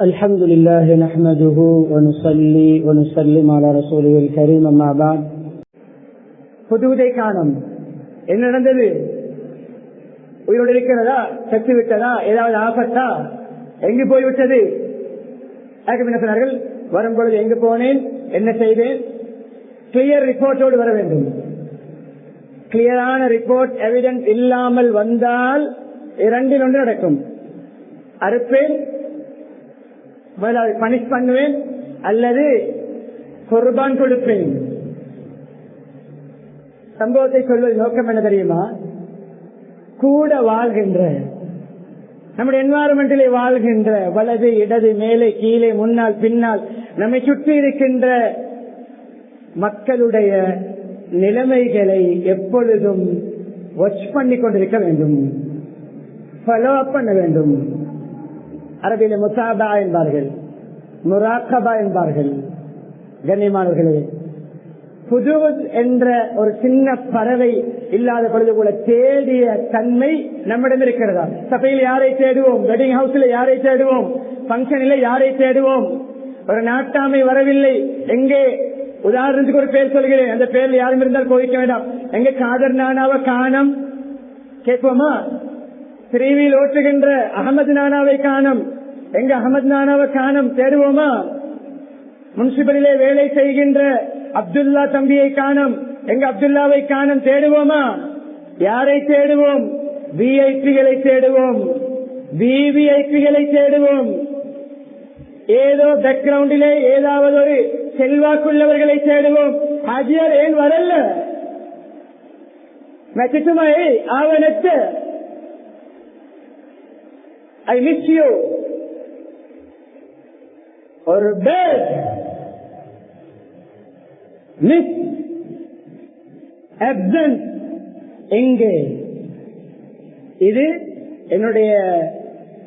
الحمد لله نحمده ونصلي ونسلم على رسوله الكريم أما بعد புதுதை காணும் என்ன நடந்தது உயிரோடு இருக்கிறதா செத்து விட்டதா ஏதாவது ஆபத்தா எங்கு போய்விட்டது அதுக்கு என்ன சொன்னார்கள் வரும் பொழுது எங்கு போனேன் என்ன செய்தேன் கிளியர் ரிப்போர்ட்டோடு வர வேண்டும் கிளியரான ரிப்போர்ட் எவிடன்ஸ் இல்லாமல் வந்தால் இரண்டில் ஒன்று நடக்கும் அறுப்பேன் பனிஷ் பண்ணுவேன் அல்லது குர்பான் கொடுப்பேன். சம்பவத்தை சொல்வது நோக்கம் என்ன தெரியுமா? கூட வாழ்கின்ற நம்முடைய என்வாரன்மெண்டிலே வாழ்கின்ற வலது இடது மேலே கீழே முன்னால் பின்னால் நம்மை சுற்றி இருக்கின்ற மக்களுடைய நிலைமைகளை எப்பொழுதும் வாட்ச் பண்ணி கொண்டிருக்க வேண்டும். ஃபாலோ அப் பண்ண வேண்டும். அரபியில முசாபா என்பார்கள் முராக்கபா என்பார்கள். கண்ணியமானவர்களே புது என்ற ஒரு சின்ன பறவை இல்லாத பொழுது கூட தேடிய தன்மை நம்மிடம் இருக்கிறதா? சபையில் யாரை தேடுவோம்? வெட்டிங் ஹவுஸ்ல யாரை தேடுவோம்? பங்கனில யாரை தேடுவோம்? ஒரு நாட்டாமை வரவில்லை. எங்கே? உதாரணத்துக்கு ஒரு பேர் சொல்கிறேன். அந்த பேர்ல யாரும் இருந்தால் கோவிக்க வேண்டாம். எங்க காதர் நானாவ காணம்? கேட்போமா? திரிவில் ஓட்டுகின்ற அகமது நானாவை காணும். எங்க அகமது நானாவை காணும் தேடுவோமா? முனிசிபலிலே வேலை செய்கின்ற அப்துல்லா தம்பியை காணும். எங்க அப்துல்லாவை காணும் தேடுவோமா? யாரை தேடுவோம்? விஐபிகளை தேடுவோம். விவிஐபிகளை தேடுவோம். ஏதோ பேக்ரவுண்டிலே ஏதாவது ஒரு செல்வாக்குள்ளவர்களை தேடுவோம். ஹஜியர் ஏன் வரல? மெச்சுமை ஆவணத்தை. ஐ மிஸ் யூ ஒரு பேட் மிஸ் அப்சன்ட் எங்கே? இது என்னுடைய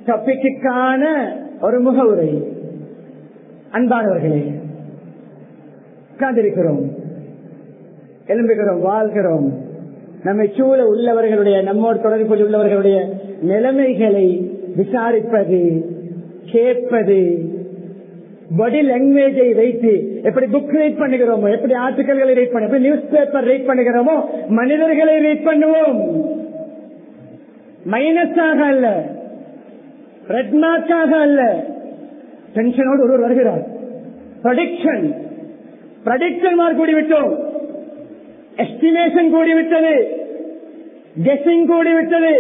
டாபிக்கான ஒரு முகவுரை. அன்பானவர்களே உட்கார்ந்திருக்கிறோம். எழும்புகிறோம் வாழ்கிறோம். நம்மை சூழ உள்ளவர்களுடைய நம்மோடு தொடர்பு உள்ளவர்களுடைய நிலைமைகளை விசாரிப்பது கேட்பது பாடி லாங்குவேஜை வைத்து எப்படி புக் ரீட் பண்ணுகிறோமோ எப்படி ஆர்டிகல்களை ரீட் பண்ண எப்படி நியூஸ் பேப்பர் ரீட் பண்ணுகிறோமோ மனிதர்களை ரீட் பண்ணுவோம். மைனஸாக அல்ல ரெட் மார்க்காக அல்ல. டென்ஷனோடு ஒருவர் வருகிறார். ப்ரடிக்ஷன் ப்ரடிக்ஷன் மார்க் கூடிவிட்டோம். எஸ்டிமேஷன் கூடிவிட்டது. கெஸிங் கூடிவிட்டது.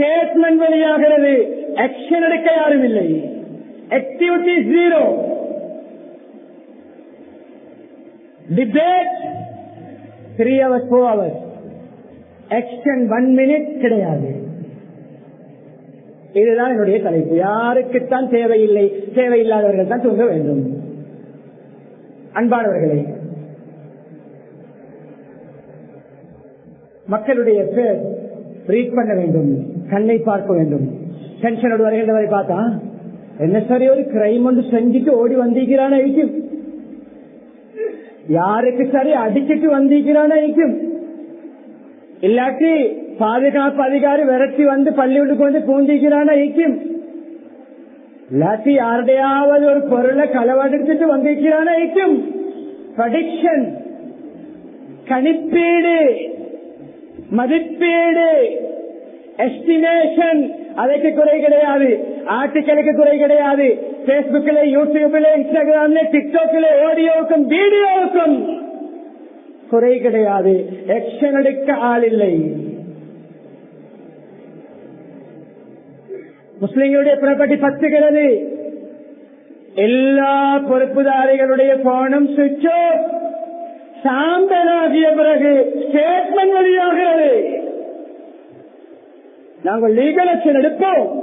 ஸ்டேட்மெண்ட் வெளியாகிறது. ஆக்ஷன் எடுக்க யாரும் இல்லை. Activity zero debate three hours, four hours. Action one minute கிடையாது. இதுதான் என்னுடைய தலைப்பு. யாருக்குத்தான் தேவையில்லை தேவையில்லாதவர்கள் தான் தூங்க வேண்டும். அன்பானவர்களே மக்களுடைய பேர் ரீட் பண்ண வேண்டும். கண்ணை பார்க்க வேண்டும். டென்ஷனோடு வருகின்றவரை பார்த்தா என்ன சரி ஒரு கிரைம் ஒன்று செஞ்சுட்டு ஓடி வந்திருக்கிறான் ஐக்கும் யாருக்கு சரி அடிச்சுட்டு வந்திருக்கிறான் ஐக்கும் இல்லாட்டி பாதுகாப்பு அதிகாரி விரட்டி வந்து பள்ளிவிட்டுக்கு கொண்டு பூந்திக்கிறான் ஐக்கும் இல்லாட்டி யாருடையாவது ஒரு பொருளை களவெடுத்துட்டு வந்திருக்கிறான் ஐக்கும் ப்ரடிக்ஷன் கணிப்பீடு. மதிப்பீடு. எஸ்டிமேஷன் அதற்கு குறை கிடையாது ஆர்டிக்கலுக்கு குறை கிடையாது பேஸ்புக்கில் யூடியூபில் இன்ஸ்டாகிராம்ல டிக்டாக்ல ஆடியோவுக்கும் வீடியோவுக்கும் குறை கிடையாது எக்ஷன் எடுக்க ஆள் இல்லை முஸ்லிம்களுடைய ப்ராப்பர்ட்டி பத்துகிறது எல்லா பொறுப்புதாரிகளுடைய போனும் சுவிட்ச் சாம்பலாகிய பிறகு ஸ்டேட்மெண்ட் வெளியாகிறது நாங்கள் லீகல் ஆக்ஷன் எடுப்போம்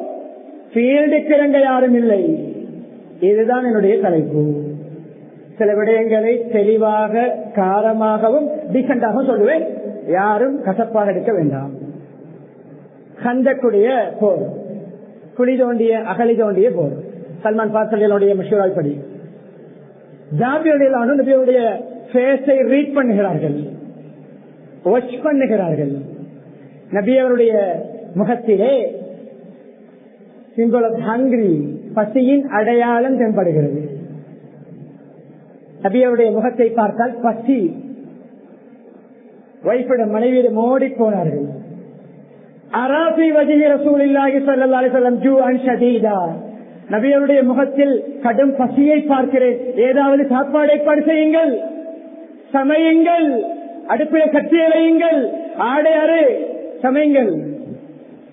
ஃபீல்டுக்கு யாரும் இல்லை. இதுதான் என்னுடைய தலைப்பு. சில விடயங்களை தெளிவாக காரமாகவும் டீசெண்டாகவும் சொல்லுவேன். யாரும் கசப்பாக எடுக்க வேண்டாம். கந்தக்குடைய போர். குழி தோண்டிய அகலி தோண்டிய போர். சல்மான் பாசலியனுடைய மஷூரால் படி. ஜாபியுடைய நபியுடைய ஃபேஸை ரீட் பண்ணுகிறார்கள். வாட்ச் பண்ணுகிறார்கள். நபி அவருடைய முகத்திலே சிம்பிள் ஆஃப் ஹங்கிரி பசியின் அடையாளம் தென்படுகிறது. நபியருடைய முகத்தை பார்த்தால் பசி. வைஃபிடம் மனைவியிடம் ஓடி போனார்கள். அராபி வஜி ரசூலில்லாஹி ஸல்லல்லாஹு அலைஹி ஜூ ஜூஅன் ஷதீதா. நபியருடைய முகத்தில் கடும் பசியை பார்க்கிறேன். ஏதாவது சாப்பாடு ஏற்பாடு செய்யுங்கள். சமையுங்கள். அடுப்பில கட்டி அலையுங்கள். ஆடை அறு. சமையுங்கள்.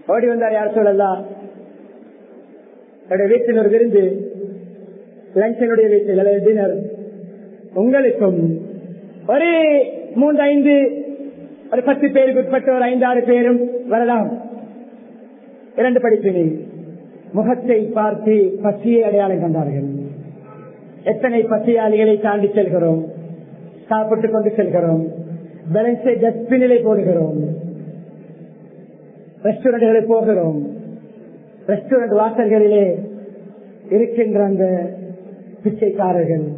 ஓடி வந்தார் யார் சொல்லலாம் என்னுடைய வீட்டில் ஒரு விருந்து. லஞ்சனுடைய வீட்டில் அல்லது டின்னர் உங்களுக்கும் ஒரு மூன்று ஐந்து ஒரு பத்து பேருக்கு உட்பட்ட ஒரு ஐந்து ஆறு பேரும் வரலாம். இரண்டு படிப்பினை. முகத்தை பார்த்து பசியை அடையாளம் கண்டார்கள். எத்தனை பசியாளிகளை தாண்டி செல்கிறோம்? சாப்பிட்டுக் கொண்டு செல்கிறோம். பேலன்ஸை டஸ்ட்பினிலே போடுகிறோம். ரெஸ்டாரண்ட்களுக்கு போகிறோம். ரெஸ்டாரண்ட் வாசல்களிலே இருக்கின்ற அந்த பிச்சைக்காரர்கள்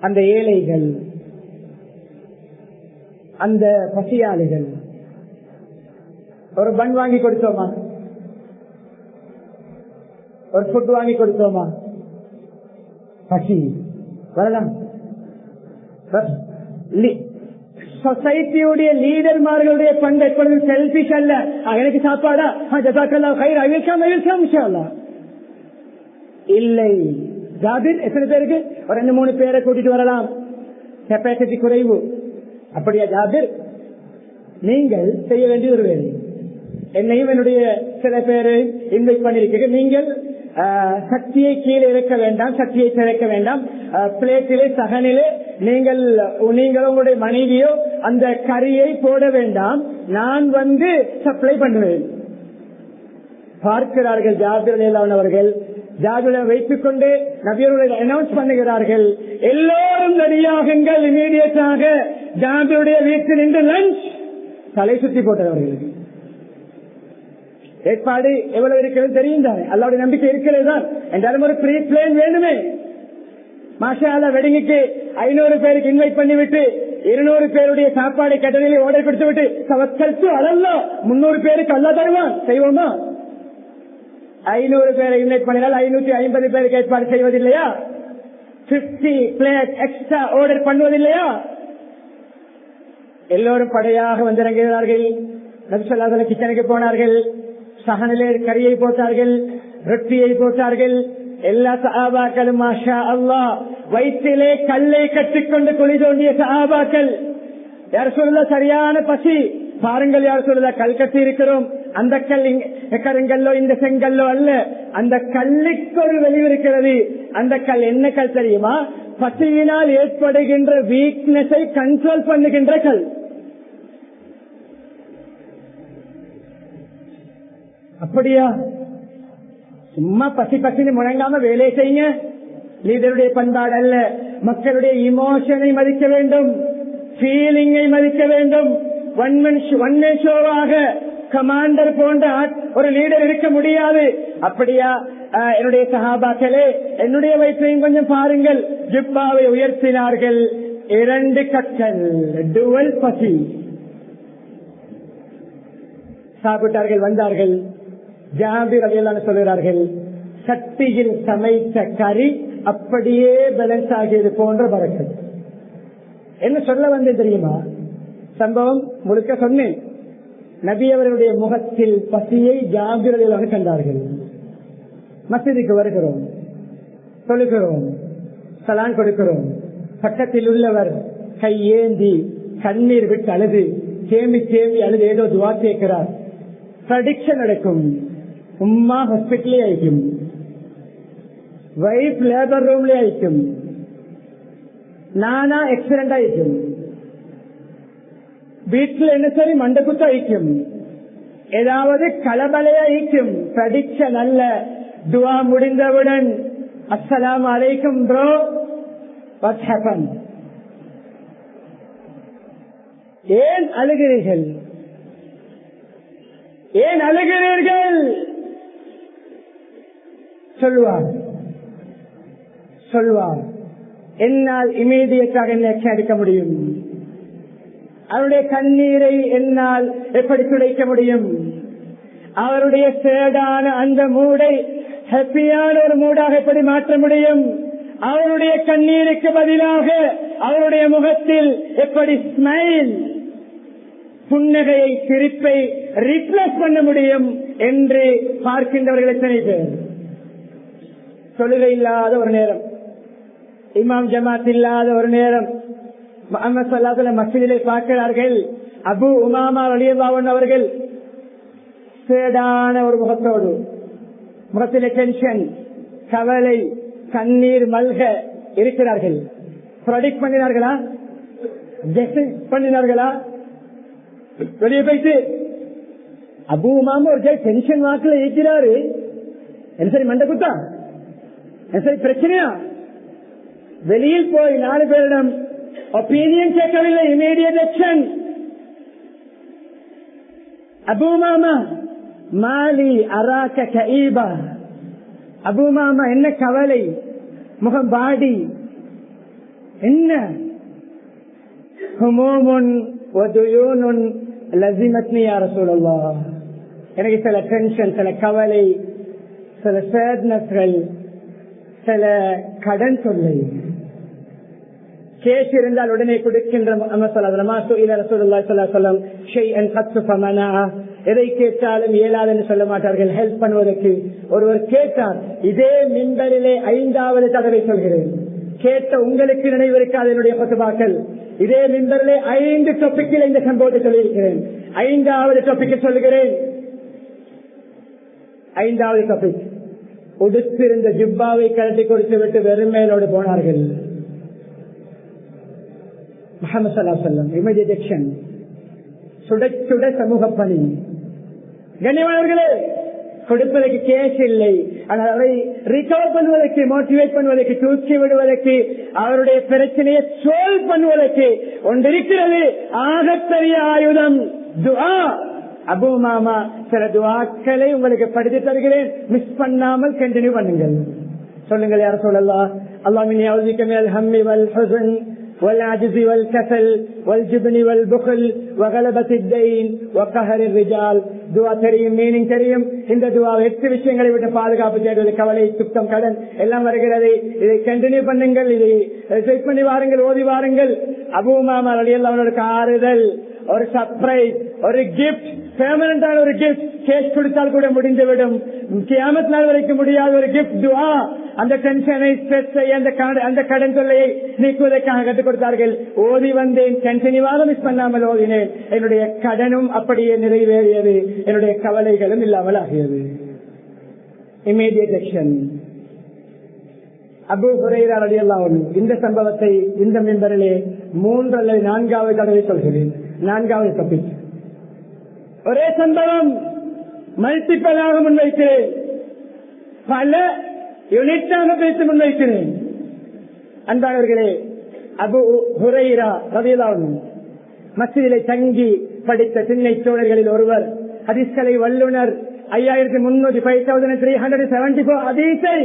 அந்த ஏழைகள் அந்த பசியாளிகள். ஒரு பன் வாங்கி கொடுத்தோமா? ஒரு ஃபுட் வாங்கி கொடுத்தோமா? பசி. வரலாம். சொசைட்டியுடைய லீடர்மார்களுடைய பண்பு எப்பொழுதும் செல்பிஷ் அல்ல. ஆ, எனக்கு சாப்பாடா ஜசாக்கல்லா கயிறு அவிழ்க்காம அவிழ்க்காம இல்லை. ஜாபிர் எத்தனை பேருக்கு? ஒரு ரெண்டு மூணு பேரை கூட்டிட்டு வரலாம். கெப்பாசிட்டி குறைவு. அப்படியா ஜாபிர்? நீங்கள் செய்ய வேண்டிய ஒரு வேலை. என்னையும் என்னுடைய சில பேரு இன்வைட் பண்ணிருக்கீங்க நீங்கள் சக்தியை கீழே இறக்க வேண்டாம் சக்தியை திறக்க வேண்டாம். பிளேட்டிலே சகனிலே நீங்கள் நீங்கள் உங்களுடைய மனைவியோ அந்த கறியை போட வேண்டாம். நான் வந்து சப்ளை பண்ணுவேன். பார்க்கிறார்கள் ஜாபிர் அவர்கள். ஜாபிரை வைத்துக் கொண்டு நபியருடைய அனௌன்ஸ் பண்ணுகிறார்கள். எல்லோரும் ரெடியாகுங்கள் இமீடியட்டாக ஜாபிருடைய வீட்டில் நின்று லஞ்ச் தலை சுத்தி போட்டவர்கள் ஏற்பாடு எவ்வளவு இருக்கிறது தெரியும் தானே? அல்லாவுடைய நம்பிக்கை இருக்கிறது தான். என்றாலும் ஒரு ப்ரீ பிளேன் வேணுமே மாஷால வெடிங்குக்கு ஐநூறு பேருக்கு இன்வைட் பண்ணிவிட்டு இருநூறு பேருடைய சாப்பாடு கட்டளையில் ஆர்டர் கொடுத்து விட்டு தவக்கல்சு அதல்ல முன்னூறு பேருக்கு அல்ல தருவான். செய்வோமா? ஐநூறு பேரை இன்வைட் பண்ணினால் ஐநூத்தி ஐம்பது பேருக்கு ஏற்பாடு செய்வதில்லையா? பிப்டி பிளேட் எக்ஸ்ட்ரா ஆர்டர் பண்ணுவதில்லையா? எல்லோரும் படையாக வந்திறங்கினார்கள் நபிசல்லாத கிச்சனுக்கு போனார்கள். சகனிலே கறியை போட்டார்கள். ரொட்டியை போட்டார்கள். எல்லா சஹாபாக்களும் மாஷா அல்லாஹ் வயிற்றிலே கல்லை கட்டிக்கொண்டு குளி தோண்டிய சஹாபாக்கள் யார் சொல்ல சரியான பசி பாருங்கள் யார் சொல்லுதா கல் கட்டி இருக்கிறோம் அந்த கல் கருங்கல்லோ இந்த செங்கல்லோ அல்ல அந்த கல்லுக்கு ஒரு வெளிவு இருக்கிறது அந்த கல் என்ன கல் தெரியுமா பசியினால் ஏற்படுகின்ற வீக்னஸை கண்ட்ரோல் பண்ணுகின்ற கல் அப்படியா சும்மா பசி பசின்னு முழங்காம வேலை செய்யுங்க. லீடருடைய பண்பாடு அல்ல மக்களுடைய இமோஷனை மதிக்க வேண்டும். ஃபீலிங்கை மதிக்க வேண்டும். ஒன் ஷோவாக கமாண்டர் போன்ற ஒரு லீடர் இருக்க முடியாது. அப்படியா? ஆஹ், என்னுடைய சகாபாக்களே என்னுடைய வயிற்றையும் கொஞ்சம் பாருங்கள். ஜிப்பாவை உயர்த்தினார்கள். இரண்டு கற்கள் டுவல் பசி. சாப்பிட்டார்கள் வந்தார்கள். ஜாபிர் அலையலான்னு சொல்கிறார்கள் சட்டியில் சமைத்த கறி அப்படியே பேலன்ஸ் ஆகியது போன்ற வரக்கு என்ன சொல்ல வந்தேன் தெரியுமா? சம்பவம் முழுக்க சொன்னேன். நபி அவர்களுடைய முகத்தில் பசியை ஜாபிர் கண்டார்கள். மசிதிக்கு வருகிறோம். தொழுகிறோம். சலான் கொடுக்கிறோம். பக்கத்தில் உள்ளவர் கையேந்தி கண்ணீர் விட்டு அழுது தேம்பி தேம்பி அழுது ஏதோ துவா கேட்கிறார். ப்ரடிக்ஷன் நடக்கும். உம்மா ஹாஸ்பிட்டலே ஆயிக்கும். வைஃப் லேபர் ரூம்ல ஆயிக்கும். நானா எக்ஸிடென்ட் ஆயிக்கும். வீட்டில் என்ன சரி? மண்டக்குத்த ஐக்கும் ஏதாவது கலபலைய ஐக்கும் ப்ரடிக்ஷன் அல்ல துவா முடிந்தவுடன் அஸ்லாம் அலைக்கும் ப்ரோ வாட் ஹேப்பன் ஏன் அழுகிறீர்கள்? ஏன் அழுகிறீர்கள்? சொல்வார் சொல்வார் என்னால் இமீடியட்டாக என்ன அடிக்க முடியும். அவருடைய கண்ணீரை என்னால் எப்படி துடைக்க முடியும்? அவருடைய சேடான அந்த மூடை ஹாப்பியான ஒரு மூடாக எப்படி மாற்ற முடியும்? அவருடைய கண்ணீருக்கு பதிலாக அவருடைய முகத்தில் எப்படி ஸ்மைல் புன்னகையை சிரிப்பை ரிப்ளஸ் பண்ண முடியும்? என்று பார்க்கின்றவர்கள் எத்தனை பேர்? தொழுகை இல்லாத ஒரு நேரம். இமாம் ஜமாத் இல்லாத ஒரு நேரம். முகமது சல்லாத்துல மசிதிலே பார்க்கிறார்கள். அபு உமாமா அலியல்லாவன் அவர்கள் சேடான ஒரு முகத்தோடு முகத்திலே டென்ஷன் கவலை கண்ணீர் மல்க இருக்கிறார்கள். ப்ரொடிக்ட் பண்ணினார்களா? பண்ணினார்களா? வெளியே போயிட்டு அபு உமாமா ஒரு டென்ஷன் வாக்குல இருக்கிறாரு என்ன சரி மண்ட குத்தா சரி பிரச்சனையா வெளியில் போய் நாலு பேரிடம் ஒப்பீனியன் கேட்கவில்லை இமீடியட் ஆக்ஷன் அபூமாமா மாலி அராக்க கஈபா அபூமாமா என்ன கவலை முகம் பாடி என்ன ஹுமோமுன் யார எனக்கு சில டென்ஷன் சில கவலை சில சேட்னஸ்கள் சில கடன் தொல்லை கேஸ் இருந்தால் உடனே கொடுக்கின்ற எதை கேட்டாலும் இயலாதுன்னு சொல்ல மாட்டார்கள் ஹெல்ப் பண்ணுவதற்கு. ஒருவர் கேட்டார் இதே மின்பரிலே ஐந்தாவது தடவை சொல்கிறேன். கேட்ட உங்களுக்கு நினைவிருக்காது என்னுடைய பத்துபாக்கள் இதே மின்பரிலே ஐந்து டொப்பிக்கில் இந்த சம்பவத்தை சொல்லியிருக்கிறேன். ஐந்தாவது டொப்பிக்கு சொல்கிறேன் ஐந்தாவது டாபிக் உடுத்திருந்த ஜிப்பாவை கழட்டி கொடுத்து விட்டு வெறுமையிலோடு போனார்கள். முகமது சல்லா சொல்லம் இமீடியட் சுட சுட சமூக பணி. கண்ணியமானவர்களே கொடுப்பதற்கு கேஸ் இல்லை. ஆனால் அதை ரிகவர் பண்ணுவதற்கு மோட்டிவேட் பண்ணுவதற்கு தூக்கி விடுவதற்கு அவருடைய பிரச்சனையை சோல்வ் பண்ணுவதற்கு ஒன்றிருக்கிறது. ஆகப்பெரிய ஆயுதம் துவா அபு மாமா சில துவாக்களை உங்களுக்கு படித்து தருகிறேன் மிஸ் பண்ணாமல் கண்டினியூ பண்ணுங்கள் சொல்லுங்கள் யார் சொல்லலாம் அல்லாமின் யாவதிக்க ஹம்மி வல் ஹுசன் والعجز والكسل والجبن والبخل وغلبة الدين وقهر الرجال துவா தெரியும் மீனிங் தெரியும் இந்த துவா எட்டு விஷயங்களை விட்டு பாதுகாப்பு தேடுவது கவலை துக்கம் கடன் எல்லாம் வருகிறது இதை கண்டினியூ பண்ணுங்கள் இதை செக் பண்ணி வாருங்கள் ஓதி வாருங்கள் அபூமாமா அவனுக்கு ஆறுதல் ஒரு சர்ப்ரைஸ் ஒரு கிஃப்ட் பெர்மனண்டான ஒரு கிஃப்ட் கேஷ் கொடுத்தால் கூட முடிந்துவிடும் கியாமத் நாள் வரைக்கும் முடியாத ஒரு கிஃப்ட் துவா அந்த டென்ஷனை ஸ்ட்ரெஸ்ஸை அந்த அந்த கடன் தொல்லையை நீக்குவதற்காக கற்றுக் கொடுத்தார்கள் ஓதி வந்தேன் கண்டினியூவாக மிஸ் பண்ணாமல் ஓதினேன் என்னுடைய கடனும் அப்படியே நிறைவேறியது என்னுடைய கவலைகளும் இல்லாமல் ஆகியது இமீடியட் ஆக்ஷன் அபு ஹுரைரா ரலியல்லாஹு இந்த சம்பவத்தை இந்த மெம்பரிலே மூன்று அல்லது நான்காவது தடவை சொல்கிறேன் நான்காவது டாபிக் ஒரே சம்பவம் மல்டிபலாக முன்வைக்கிறேன். பல யூனிட்டாக பேசி முன்வைக்கிறேன். அன்பானவர்களே அபு ஹுரைரா ரவியலாவும் மசிதிலே தங்கி படித்த சின்ன சோழர்களில் ஒருவர் ஹதீஸ்கலை வல்லுனர் ஐயாயிரத்தி முன்னூத்தி five thousand three hundred seventy four ஹதீஸை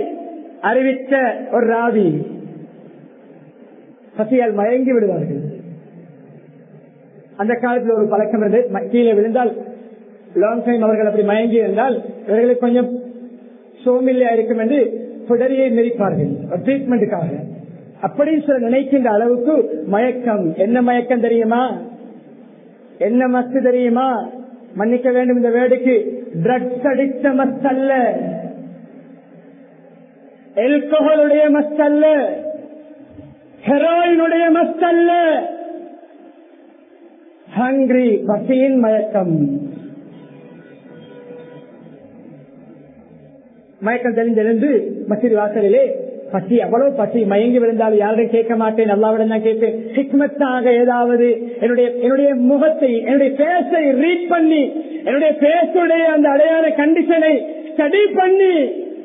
அறிவித்த ஒரு ராவி. பசியால் மயங்கி விடுவார்கள். அந்த காலத்தில் ஒரு பழக்கம் இருந்து கீழே விழுந்தால் லாங் டைம் அவர்கள் அப்படி மயங்கி இருந்தால் இவர்களுக்கு கொஞ்சம் சோமில்லையா இருக்கும் என்று புடரியை மிதிப்பார்கள் ட்ரீட்மெண்ட்டுக்காக அப்படி சில நினைக்கின்ற அளவுக்கு மயக்கம். என்ன மயக்கம் தெரியுமா? என்ன மஸ்து தெரியுமா? மன்னிக்க வேண்டும் இந்த வேடுக்கு. ட்ரக்ஸ் அடித்த மஸ்த் அல்ல எல்கோஹலுடைய மஸ்த் அல்ல ஹெரோயினுடைய மஸ்த் அல்ல ஹங்கிரி பசியின் மயக்கம். மயக்கம் தெரிந்தெழுந்து மசிதி வாசலிலே பசி அவ்வளவு பசி. மயங்கி விழுந்தால் யாரையும் கேட்க மாட்டேன்? அல்லாவிடம் தான் கேட்பேன். ஹிக்மத்தாக ஏதாவது என்னுடைய என்னுடைய முகத்தை என்னுடைய பேசை ரீட் பண்ணி என்னுடைய பேசுடைய அந்த அடையாள கண்டிஷனை ஸ்டடி பண்ணி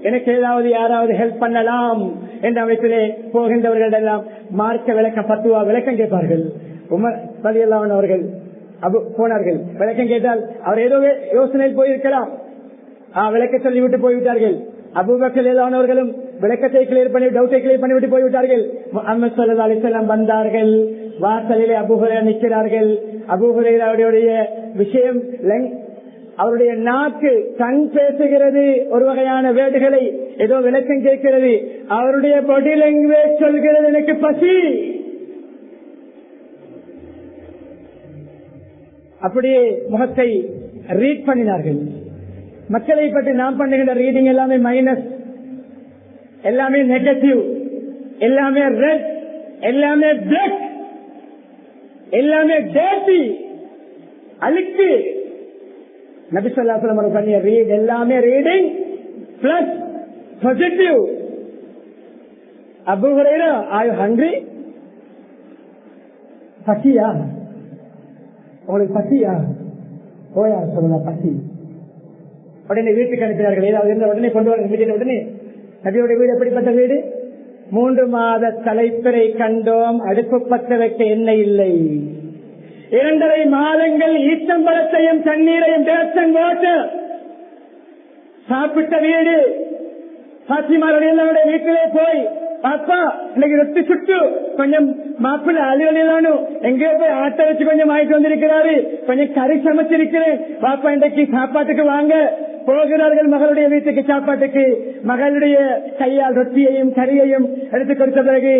எனக்கு ஏதாவது யாராவது ஹெல்ப் பண்ணலாம் என்ற அமைப்பிலே போகின்றவர்களிடெல்லாம் மார்க்க விளக்கம் பத்துவா விளக்கம் கேட்பார்கள். உமர் பதியல்லாமன் அவர்கள் போனார்கள். விளக்கம் கேட்டால் அவர் ஏதோ யோசனையில் போயிருக்கலாம். விளக்க சொல்லிவிட்டு போய்விட்டார்கள். அபுபக்கல் ஏதானவர்களும் விளக்கத்தை கிளியர் பண்ணி டவுட்டை கிளியர் பண்ணிவிட்டு போய்விட்டார்கள். முகமது சல்லா அலிசல்லாம் வந்தார்கள். வாசலிலே அபுஹுரே நிற்கிறார்கள். அபுஹுரையுடைய விஷயம் அவருடைய நாக்கு கண் பேசுகிறது. ஒரு வகையான வேடுகளை ஏதோ விளக்கம் கேட்கிறது. அவருடைய பொடி லாங்குவேஜ் சொல்கிறது. எனக்கு பசி! அப்படியே முகத்தை ரீட் பண்ணினார்கள். மக்களை பற்றி நாம் பண்ணுகின்ற ரீடிங் எல்லாமே மைனஸ் எல்லாமே நெகட்டிவ் எல்லாமே ரெட் எல்லாமே பிளக் எல்லாமே டேட்டி அழுக்கு. நபிசல்லாசலம் பண்ணிய ரீட் எல்லாமே reading plus positive Abu Hurairah are you hungry பசியா? உங்களுக்கு பசியா போயா சொல்லுங்க பசி. உடனே வீட்டுக்கு அனுப்பினார்கள். ஏதாவது இருந்த உடனே கொண்டு வர வீட்டின் உடனே. நபியோட வீடு எப்படிப்பட்ட வீடு? மூன்று மாத தலைப்பிறை கண்டோம். அடுப்பு பத்த வைக்க என்ன இல்லை. இரண்டரை மாதங்கள் ஈச்சம்பழத்தையும் தண்ணீரையும் பேசன் போட்டு சாப்பிட்ட வீடு. சாட்சிமாருடைய வீட்டிலே போய் பாப்பா இன்னைக்கு ரொத்து சுட்டு கொஞ்சம் மாப்பிள்ள அலுவலானும் எங்கே போய் ஆட்ட வச்சு கொஞ்சம் வாங்கிட்டு வந்திருக்கிறாரு. கொஞ்சம் கறி சமைச்சிருக்கிறேன். பாப்பா இன்றைக்கு சாப்பாட்டுக்கு வாங்க. போகிறார்கள் மகளுடைய வீட்டுக்கு சாப்பாட்டுக்கு. மகளுடைய கையால் ரொட்டியையும் கறியையும் எடுத்து கொடுத்த பிறகு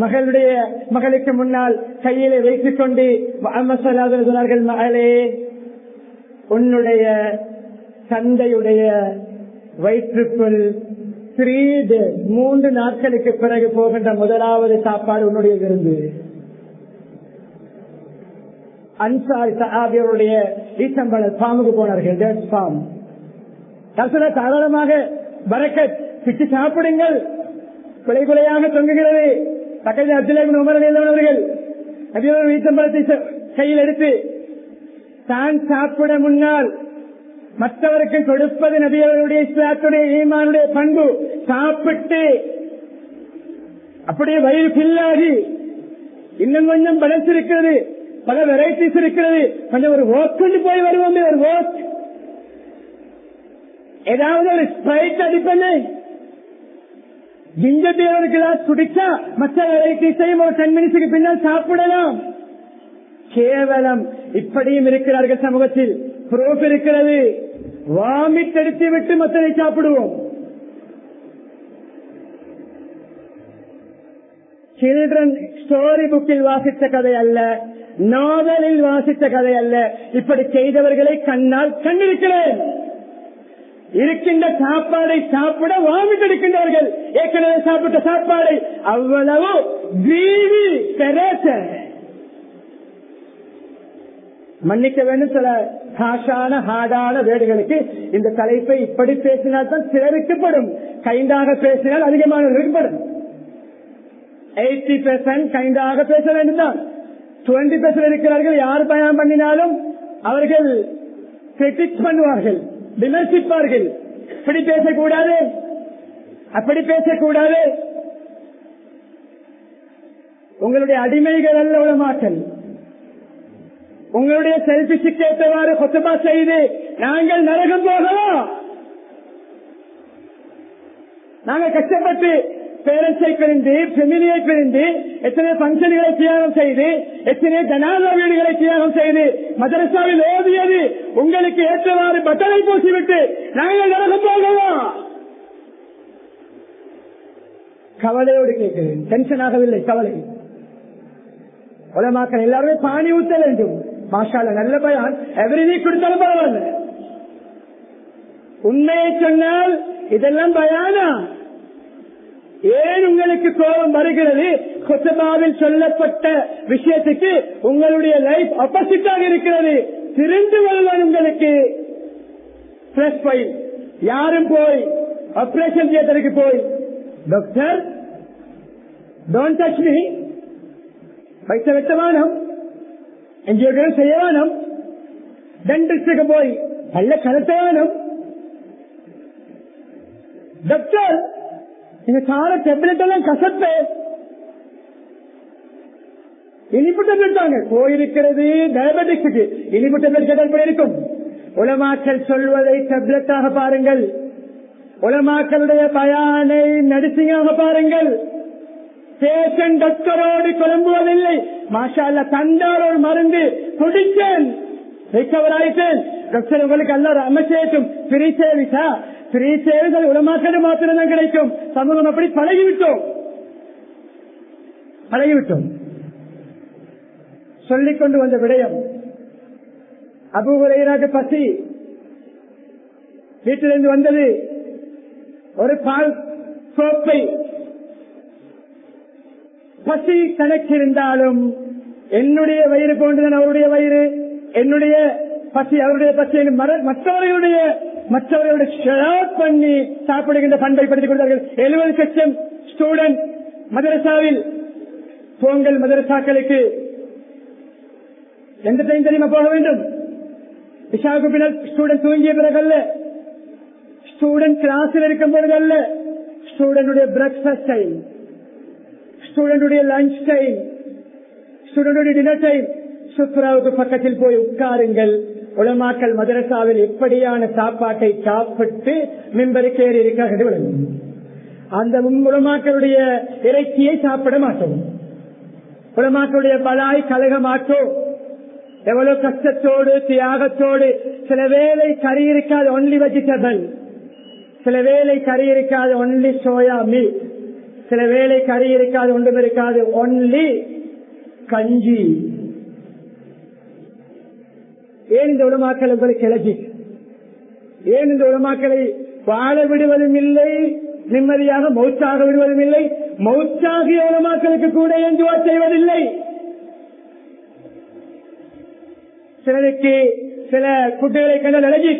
மகளுடைய மகளுக்கு முன்னால் கையிலே வைத்துக் கொண்டு சொன்னார்கள் மகளே உன்னுடைய தந்தையுடைய வயிற்றுக்குள் த்ரீ டேஸ் மூன்று நாட்களுக்கு பிறகு போகின்ற முதலாவது சாப்பாடு உன்னுடைய விருந்து. அன்சாரி சஹாபியருடைய ஈச்சம்பழ பாம்புக்கு போனார்கள் டேட் ஃபார்ம் தசன சாதாரணமாக வரக்க பிச்சு சாப்பிடுங்கள். குலை குலையாக தொங்குகிறது. பக்கத்தில் அப்துல்லாபின் உமர் அவர்கள் அபியோர் ஈசம்பளத்தை கையில் எடுத்து தான் சாப்பிட முன்னால் மற்றவருக்கு கொடுப்பது நபியவர்களுடைய இஸ்லாத்துடைய ஈமானுடைய பண்பு. சாப்பிட்டு அப்படியே வயிறு பில்லாகி இன்னும் கொஞ்சம் பலன்ஸ் இருக்கிறது பல வெரைட்டிஸ் இருக்கிறது. கொஞ்சம் ஒரு ஓக்குன்னு போய் வருவோமே ஒரு ஓக் ஏதாவது ஒரு ஸ்ப்ரைட் அடிப்பேனே. ஜிஞ்சர் பியர் ஒரு கிளாஸ் குடிச்சா மற்ற வெரைட்டிஸையும் ஒரு டென் மினிட்ஸுக்கு பின்னால் சாப்பிடலாம். கேவலம். இப்படியும் இருக்கிறார்கள் சமூகத்தில். ப்ரூஃப் இருக்கிறது வாமிட் எடுத்து விட்டு மத்தனை சாப்பிடுவோம். சில்ட்ரன் ஸ்டோரி புக்கில் வாசித்த கதை அல்ல நாவலில் வாசித்த கதை அல்ல. இப்படி செய்தவர்களை கண்ணால் கண்டிருக்கிறேன். இருக்கின்ற சாப்பாடை சாப்பிட வாமிட் எடுக்கின்றவர்கள் ஏற்கனவே சாப்பிட்ட சாப்பாடை அவ்வளவு கிரீவி மன்னிக்க வேண்டும் சில ஹாஷான ஹாடான வேடுகளுக்கு. இந்த தலைப்பை இப்படி பேசினால் தான் சிலருக்கு படும் கைண்டாக பேசினால் அதிகமானவர்களுக்கு படும் எயிட்டி பெர்சன்ட் கைண்டாக பேச வேண்டும் தான் டுவெண்ட்டி பெர்சன்ட் இருக்கிறார்கள் யார் பயணம் பண்ணினாலும் அவர்கள் கிரிட்டிக் பண்ணுவார்கள் விமர்சிப்பார்கள். இப்படி பேசக்கூடாது. அப்படி பேசக்கூடாது. உங்களுடைய அடிமைகள் அல்ல உலமாக்கல். உங்களுடைய செல்பிஷுக்கு ஏற்றவாறு கொத்தமா செய்து நாங்கள் நரகம் போகலாம் நாங்கள் கஷ்டப்பட்டு பேரண்ட்ஸை பிரிந்து பெமிலியை பிரிந்து எத்தனை பங்கன்களை தியாகம் செய்து எத்தனை ஜனாதா வீடுகளை தியாகம் செய்து மதரசாவில் ஓதியது உங்களுக்கு ஏற்றவாறு பட்டனை பூசிவிட்டு நாங்கள் நரகம் போகலாம் கவலையோடு கேட்கிறேன். டென்ஷன் ஆகவில்லை கவலை. உலமாக்கள் எல்லாருமே பாணி ஊத்த வேண்டும். மாஷால நல்ல பயான் எவரி கொடுத்தாலும் பரவாயில்ல. உண்மையை சொன்னால் இதெல்லாம் பயானா? ஏன் உங்களுக்கு கோபம் வருகிறது? கொத்தபாவில் சொல்லப்பட்ட விஷயத்துக்கு உங்களுடைய லைஃப் ஆப்போசிட்டாக இருக்கிறது. திரிந்து வருவான் உங்களுக்கு. பிளஸ் ஃபைவ் யாரும் போய் ஆபரேஷன் தியேட்டருக்கு போய் டாக்டர் டோன்ட் டச் மீ வைத்த வெட்டமானம் வேணும் என்ஜியோக்கள் செய்ய வேணும் டென்டிஸ்டுக்கு போய் நல்ல கருத்த வேணும் டாக்டர் நீங்க சார டெப்லெட் எல்லாம் கசப்பு இனிப்பு டெப்லெட் தாங்க போயிருக்கிறது டயபெட்டிக்ஸுக்கு இனிப்பு டெப்லெட் கேட்டால் போயிருக்கும் உலமாக்கல் சொல்வதை டெப்லெட்டாக பாருங்கள் உலமாக்களுடைய பயானை நடிசிங்காக பாருங்கள் பேஷன் டாக்டரோடு குழம்புவதில்லை மாஷால தந்தார் ஒரு மருந்து. குடித்தேன். ரிகவர் ஆயிட்டேன் டாக்டர் உங்களுக்கு எல்லாரும் அமைச்சேட்டும் ஃப்ரீ சேவிஸா ஃப்ரீ சேவைகள் உலமாக்கள் மாத்திரம் தான் கிடைக்கும். சமூகம் அப்படி பழகிவிட்டோம். பழகிவிட்டோம். சொல்லிக் கொண்டு வந்த விடயம். அபுகுரையராக பசி. வீட்டிலிருந்து வந்தது. ஒரு பால் கோப்பை பசி கணக்கிருந்தாலும் என்னுடைய வயிறு போன்றுதான் அவருடைய வயிறு. என்னுடைய பசி அவருடைய பசி மற்றவர்களுடைய மற்றவர்களுடைய ஷேர் பண்ணி சாப்பிடுகின்ற பண்பை படுத்திக் கொண்டார்கள். எழுபது லட்சம் ஸ்டூடெண்ட் மதரசாவில். பொங்கல் மதரசாக்களுக்கு எந்த டைம் தெரியுமா போக வேண்டும்? இஷாவுக்கு பின்னர் ஸ்டூடெண்ட் தூங்கிய பிறகு அல்ல ஸ்டூடெண்ட் கிளாஸில் இருக்கும் பொழுது அல்ல ஸ்டூடெண்டுடைய பிரேக்ஃபாஸ்ட் டைம் ஸ்டூடெண்டுடைய லஞ்ச் டைம் ஸ்டூடெண்டுடைய டின்னர் டைம் சுப்ராவுக்கு பக்கத்தில் போய் உட்காருங்கள் உலமாக்கல் மதரசாவில் எப்படியான சாப்பாட்டை சாப்பிட்டு மிம்பருக்கு ஏறி இருக்கிறார்கள் அந்த உலமாக்களுடைய இறைச்சியை சாப்பிட மாட்டோம் உலமாக்களுடைய பலாய் கலக மாட்டோம் எவ்வளவு கஷ்டத்தோடு தியாகத்தோடு சில வேலை கறி இருக்காது ஒன்லி வெஜிடபிள் சில வேலை கறி இருக்காது ஒன்லி சோயா மீல் சில வேலை கறி இருக்காது ஒன்றும் இருக்காது. ஒன்லி கஞ்சி. ஏன் இந்த உடமாக்கள் உங்களுக்கு எலர்ஜி ஏன் இந்த உலமாக்களை வாழ விடுவதும் இல்லை நிம்மதியாக மௌச்சாக விடுவதும் இல்லை மௌச்சாகிய உலமாக்களுக்கு கூட என்று செய்வதில்லை? சிலருக்கு சில குட்டிகளை கண்டால் எலர்ஜி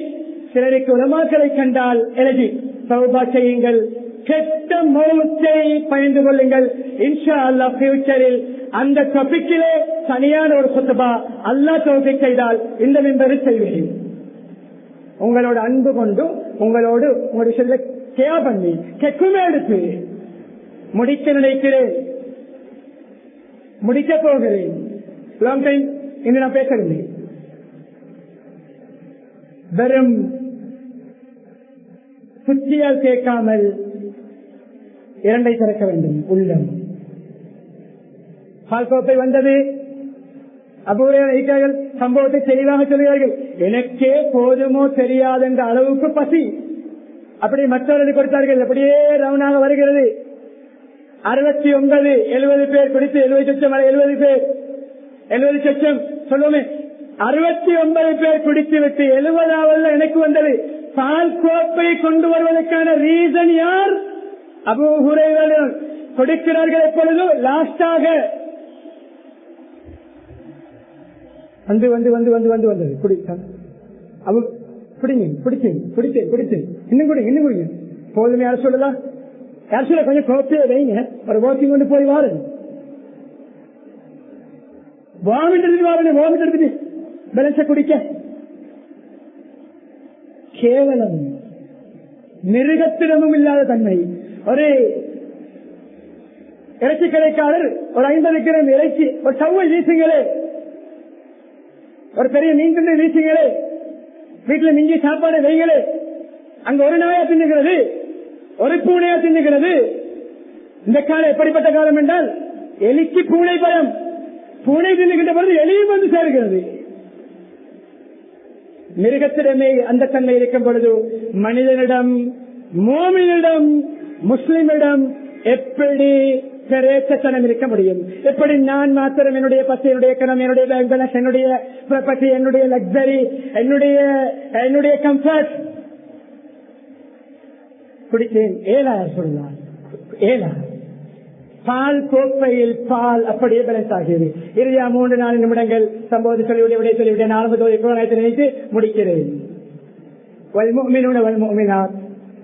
சிலருக்கு உலமாக்களை கண்டால் எலர்ஜி சௌபா செய்யுங்கள். கெட்ட மௌத்தை பயந்து கொள்ளுங்கள். இன்ஷா அல்லா பியூச்சரில் அந்த டாபிக்கிலே தனியான ஒரு குத்தபா அல்லா தோல்வி செய்தால் இந்த மெம்பரை செய்வேன். உங்களோட அன்பு கொண்டு உங்களோடு உங்களுடைய சொல்ல கேர் பண்ணி கெக்குமே எடுத்து. முடிக்க நினைக்கிறேன். முடிக்க போகிறேன். லாங் டைம் இன்று நான் பேசவில்லை. வெறும் சுத்தியால் கேட்காமல் இரண்டை திறக்க வேண்டும் உள்ளம். பால்கோப்பை வந்தது. அபூர்வர்கள் சம்பவத்தை தெளிவாக சொல்கிறார்கள். எனக்கே போதுமோ தெரியாது என்ற அளவுக்கு பசி. அப்படி மற்றவர்கள் கொடுத்தார்கள். அப்படியே ரவுனாக வருகிறது. அறுபத்தி ஒன்பது எழுபது பேர் குடித்து எழுபது லட்சம் எழுபது பேர். எழுபது லட்சம் சொல்லுவோமே. அறுபத்தி ஒன்பது பேர் குடித்து விட்டு எழுபதாவது எனக்கு வந்தது. பால் கோப்பை கொண்டு வருவதற்கான ரீசன் யார்? அபூஹுரைகள் கொடுக்கிறார்கள் எப்பொழுதும் லாஸ்டாக வந்து வந்து வந்து வந்து வந்து வந்தது குடித்தான் அவ குடிங்க பிடிச்சு பிடிச்சு குடிச்சேன் இன்னும் குடிங்க இன்னும் குடிங்க. போதுமே யார் சொல்லலாம் யார் சொல்ல கொஞ்சம் கோப்பையை வைங்க. ஒரு வாக்கிங் கொண்டு போய் வாருங்க வாமிட்டு எடுத்துட்டு வாருங்க வாமிட்டு எடுத்துட்டு. குடிக்க. கேவலம். மிருகத்திடமும் இல்லாத தன்மை. ஒரு இறைச்சி கடைக்காரர் ஒரு ஐம்பது கிராம் இறைச்சி ஒரு சவ்வை வீசுங்களே. ஒரு பெரிய மீன் துண்டு வீசுங்களே. வீட்டுல மிஞ்சி சாப்பாடு வைங்களே. அங்க ஒரு நாயா தின்னுகிறது ஒரு பூனையா தின்னுகிறது. இந்த காலம் எப்படிப்பட்ட காலம் என்றால் எலிக்கு பூனை பயம். பூனை தின்னுகின்ற பொழுது எலியும் வந்து சேர்கிறது. மிருகத்திடமே அந்த தன்மை இருக்கும் பொழுது மனிதனிடம் மோமினிடம் முஸ்லிமிடம் எப்படி பிரேசத்தனம் இருக்க முடியும் எப்படி நான் மாத்திரம் என்னுடைய பசி என்னுடைய கணம் என்னுடைய bank balance, என்னுடைய ப்ராப்பர்ட்டி என்னுடைய லக்ஸரி என்னுடைய என்னுடைய கம்ஃபர்ட் குடித்தேன் ஏழா சொல்லலாம் ஏழா பால் கோப்பையில் பால் அப்படியே பேலன்ஸ் ஆகியது. இறுதியா மூன்று நாலு நிமிடங்கள் சம்பவத்தை சொல்லிவிட விடைய சொல்லிவிட நாற்பது குரானத்தை நினைத்து முடிக்கிறேன். வல்முமினூன வல்முமினாத்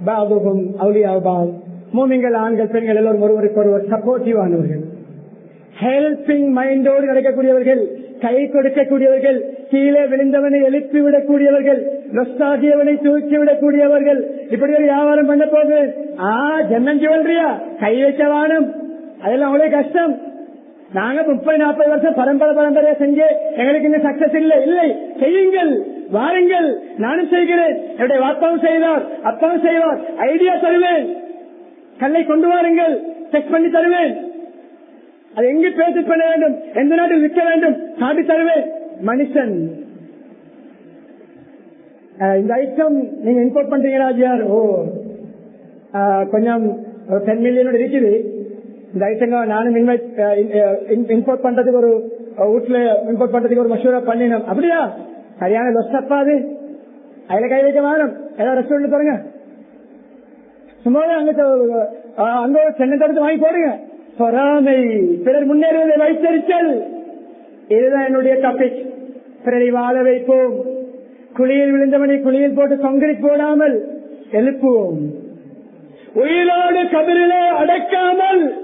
பாபுகும் அவுலியாபால். மூமிங்கள் ஆண்கள் பெண்கள் எல்லோரும் ஒருவருக்கு ஒருவர் சப்போர்ட்டிவ் ஆனவர்கள் ஹெல்பிங் மைண்டோடு நடக்கக்கூடியவர்கள் கை கொடுக்கக்கூடியவர்கள் கீழே விழுந்தவனை எழுப்பி விடக்கூடியவர்கள் நொஸ்டாகியவனை தூக்கி விடக்கூடியவர்கள். இப்படி ஒரு வியாபாரம் பண்ண போது ஆ ஜன்னன் ஜுவல்ரியா கை வைக்க வானம். அதெல்லாம் அவ்வளவு கஷ்டம். நாங்க முப்பது நாற்பது வருஷம் பரம்பரை பரம்பரையா செஞ்சு எங்களுக்கு இன்னும் சக்சஸ் இல்லை. இல்லை செய்யுங்கள் வாருங்கள். நானும் செய்கிறேன். என்னுடைய வாப்பாவும் செய்வார் அப்பாவும் செய்வார். ஐடியா தருவேன். கல்லை கொண்டு வாருங்கள். செக் பண்ணி தருவேன். அது எங்கு பேசி பண்ண வேண்டும்? எந்த நாட்டில் விற்க வேண்டும்? காட்டி தருவேன். மனுஷன். இந்த ஐட்டம் நீங்க இம்போர்ட் பண்றீங்களா ஜியார்? ஓ. கொஞ்சம் டென் மில்லியனோட இருக்குது. இந்த ஐட்டங்க நானும் இம்போர்ட் பண்றதுக்கு ஒரு வீட்டுல இம்போர்ட் பண்றதுக்கு ஒரு மஷூரா பண்ணினோம். அப்படியா? சரியான லொஸ்டப்பா அது? அதுல கை வைக்க வேணும். ஏதாவது ரெஸ்டாரண்ட் பாருங்க சும்மா அங்க அங்க ஒரு சென்னை தடுத்து வாங்கி போடுங்க. பொறாமை. பிறர் முன்னேறுவதை வைத்தறிச்சல் இதுதான் என்னுடைய டாபிக் பிறரை வாழ வைப்போம். குளியில் விழுந்தவனை குளியில் போட்டு கொங்கிரீட் போடாமல் எழுப்புவோம். உயிரோடு கபிரிலே அடக்காமல்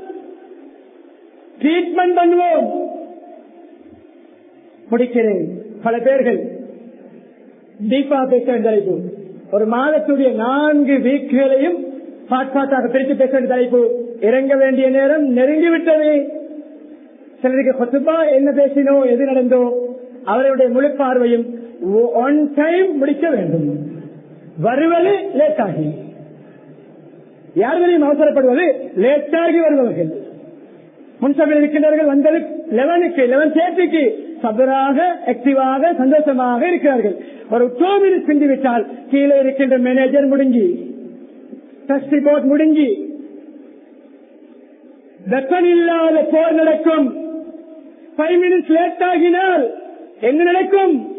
ட்ரீட்மெண்ட் பண்ணுவோம். முடிக்கிறேன். பல பேர்கள் தீபா பேச ஒரு மாதத்துடைய நான்கு வீக்குகளையும் பாட் பாட்டாக பிரித்து பேச வேண்டிய தலைப்பு. இறங்க வேண்டிய நேரம் நெருங்கிவிட்டது சிலருக்கு கொத்துப்பா என்ன பேசினோ எது நடந்தோ அவருடைய முழு பார்வையும் ஒன் டைம் முடிக்க வேண்டும். வருவது லேட் ஆகி. யார்களையும் அவசரப்படுவது? லேட்டாகி வருபவர்கள். முன்சபையில் இருக்கின்றவர்கள் வந்தது லெவனுக்கு லெவன் தேர்ட்டிக்கு சபராக ஆக்டிவாக சந்தோஷமாக இருக்கிறார்கள். ஒரு டூ மினிட்ஸ் சிந்திவிட்டால் கீழே இருக்கின்ற மேனேஜர் முடிஞ்சு டெஸ்ட் ரிப்போர்ட் முடிஞ்சி. வெப்பமில்லாத போர் நடக்கும். ஃபைவ் மினிட்ஸ் லேட் ஆகினால் என்ன நடக்கும்?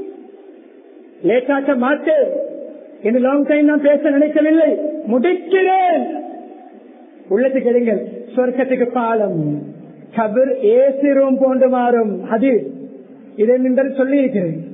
லேட் ஆக்க மாட்டேன். இந்த லாங் டைம் நான் பேச நினைக்கவில்லை. முடிக்கிறேன். உள்ளத்துக்கு எடுங்கள் சொர்க்கத்துக்கு பாலம். கபர் ஏசி ரூம் போன்று மாறும். அது இதை நின்று சொல்லி இருக்கிறேன்